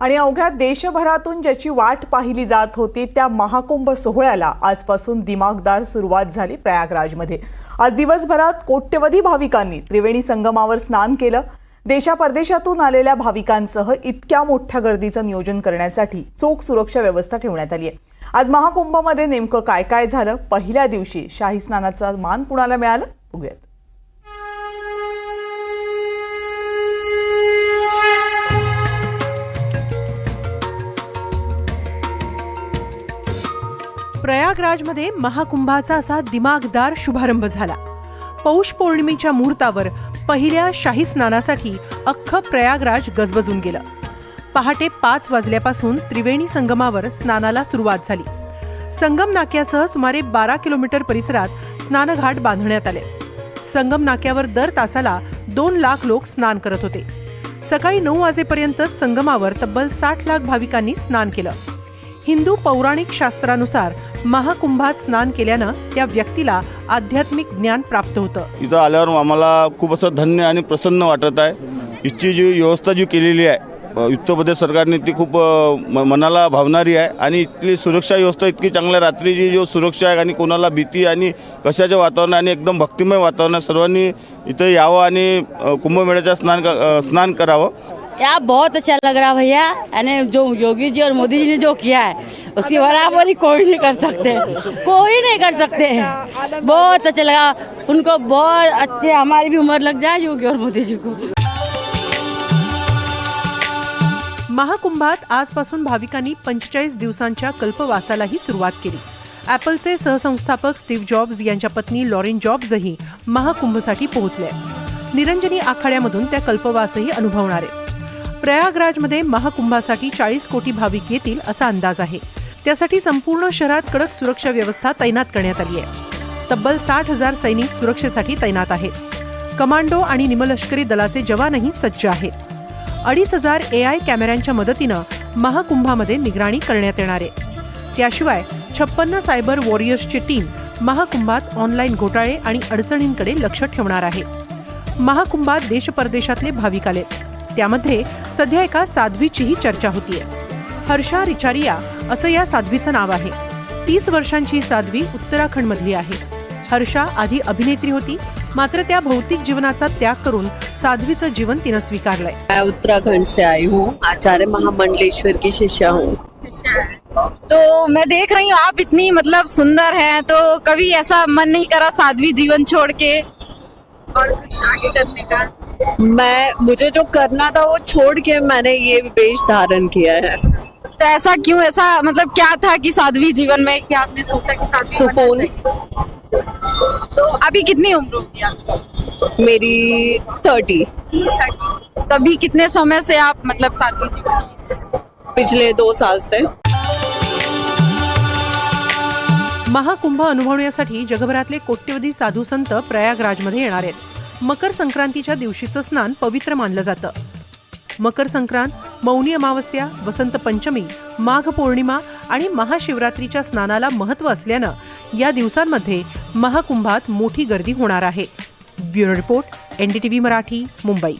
आणि अवघ्या देशभरातून ज्याची वाट पाहिली जात होती त्या महाकुंभ सोहळ्याला आजपासून दिमागदार सुरुवात झाली प्रयागराजमध्ये. आज दिवसभरात कोट्यवधी भाविकांनी त्रिवेणी संगमावर स्नान केलं. देशा परदेशातून आलेल्या भाविकांसह इतक्या मोठ्या गर्दीचं नियोजन करण्यासाठी चोख सुरक्षा व्यवस्था ठेवण्यात आली आहे. आज महाकुंभमध्ये नेमकं काय काय झालं? पहिल्या दिवशी शाही स्नानाचा मान कुणाला मिळालं? बघूयात. प्रयागराजमध्ये महाकुंभाचा असा दिमागदार शुभारंभ झाला. पौष पौर्णिमेच्या मुहूर्तावर पहिल्या शाही स्नानासाठी अख्खं प्रयागराज गजबजून गेलं. पहाटे पाच वाजल्यापासून त्रिवेणी संगमावर स्नानाला सुरुवात झाली. संगम नाक्यासह सुमारे बारा किलोमीटर परिसरात स्नानघाट बांधण्यात आले. संगम नाक्यावर दर तासाला दोन लाख लोक स्नान करत होते. सकाळी नऊ वाजेपर्यंत संगमावर तब्बल साठ लाख भाविकांनी स्नान केलं. हिंदू पौराणिक शास्त्रानुसार महाकुंभात स्नान केल्यानं त्या व्यक्तीला आध्यात्मिक ज्ञान प्राप्त होतं. इथं आल्यावर आम्हाला खूप असं धन्य आणि प्रसन्न वाटत आहे. इथची जी व्यवस्था जी केलेली आहे उत्तर प्रदेश सरकारने ती खूप म- मनाला भावणारी आहे आणि इथली सुरक्षा व्यवस्था इतकी चांगल्या रात्रीची जो सुरक्षा आहे आणि कोणाला भीती आणि कशाचं वातावरण आणि एकदम भक्तिमय वातावरण सर्वांनी इथं यावं आणि कुंभमेळ्याच्या स्नान स्नान करावं. यार बहुत अच्छा लग रहा है भैया। यानी जो योगी जी और मोदी जी ने जो किया है उसकी बराबरी कोई नहीं कर सकते। कोई नहीं कर सकते। बहुत अच्छा लगा। उनको बहुत अच्छे हमारी भी उम्र लग जाए योगी और मोदी जी को। महाकुंभात आजपासून भाविकांनी पंचेचाळीस दिवसांच्या कल्पवासालाही सुरुवात केली. ॲपलचे सहसंस्थापक स्टीव्ह जॉब्स यांच्या पत्नी लॉरेन जॉब्सही महाकुंभसाठी पोहोचल्या निरंजनी आखाड्यामधून त्या कल्पवासही अनुभवणार. आहेत प्रयागराजमध्ये महाकुंभासाठी चाळीस कोटी भाविक येतील असा अंदाज आहे. त्यासाठी संपूर्ण शहरात कडक सुरक्षा व्यवस्था तैनात करण्यात आली आहे. तब्बल साठ हजार सैनिक सुरक्षेसाठी तैनात आहेत. कमांडो आणि निमलष्करी दलाचे जवानही सज्ज आहेत. अडीच हजार ए आय कॅमेऱ्यांच्या मदतीनं महाकुंभामध्ये निगराणी करण्यात येणार आहे. त्याशिवाय छप्पन्न सायबर वॉरियर्सची टीम महाकुंभात ऑनलाईन घोटाळे आणि अडचणींकडे लक्ष ठेवणार आहे. महाकुंभात देश परदेशातले भाविक आले त्यामध्ये सध्या एका साध्वीचीही चर्चा होतीये. हर्षा रिचारिया असं या साध्वीचं नाव आहे. तीस वर्षांची ही साध्वी उत्तराखंडमधली आहे. हर्षा आधी अभिनेत्री होती मात्र त्या भौतिक जीवनाचा त्याग करून साध्वीचं जीवन तिनं स्वीकारलंय. मैं उत्तराखंड से आई हूँ आचार्य महामंडलेश्वर की शिष्या हूँ। तो मैं देख रही हूँ आप इतनी मतलब सुंदर हैं तो कभी ऐसा मन नहीं करा साध्वी जीवन छोड़ के और कुछ आगे करने का। मैं मुझे जो करना था वो छोड़ के मैंने ये वेश धारण किया है। तो ऐसा क्यों ऐसा मतलब क्या था कि साध्वी जीवन में कि आपने सोचा कि साध्वी सुकून। तो अभी कितनी उम्र होगी आपकी मेरी थर्टी। तो अभी कितने समय से आप मतलब साध्वी जीवन में? पिछले दो साल से। महाकुंभ अनुभवण्यासाठी जगभरातले कोट्यवधी साधू संत प्रयागराजमध्ये येणार आहेत. मकर संक्रांतीच्या दिवशीचं स्नान पवित्र मानलं जातं. मकर संक्रांत मौनी अमावस्या वसंत पंचमी माघ पौर्णिमा आणि महाशिवरात्रीच्या स्नानाला महत्त्व असल्यानं या दिवसांमध्ये महाकुंभात मोठी गर्दी होणार आहे. Bureau report NDTV Marathi Mumbai.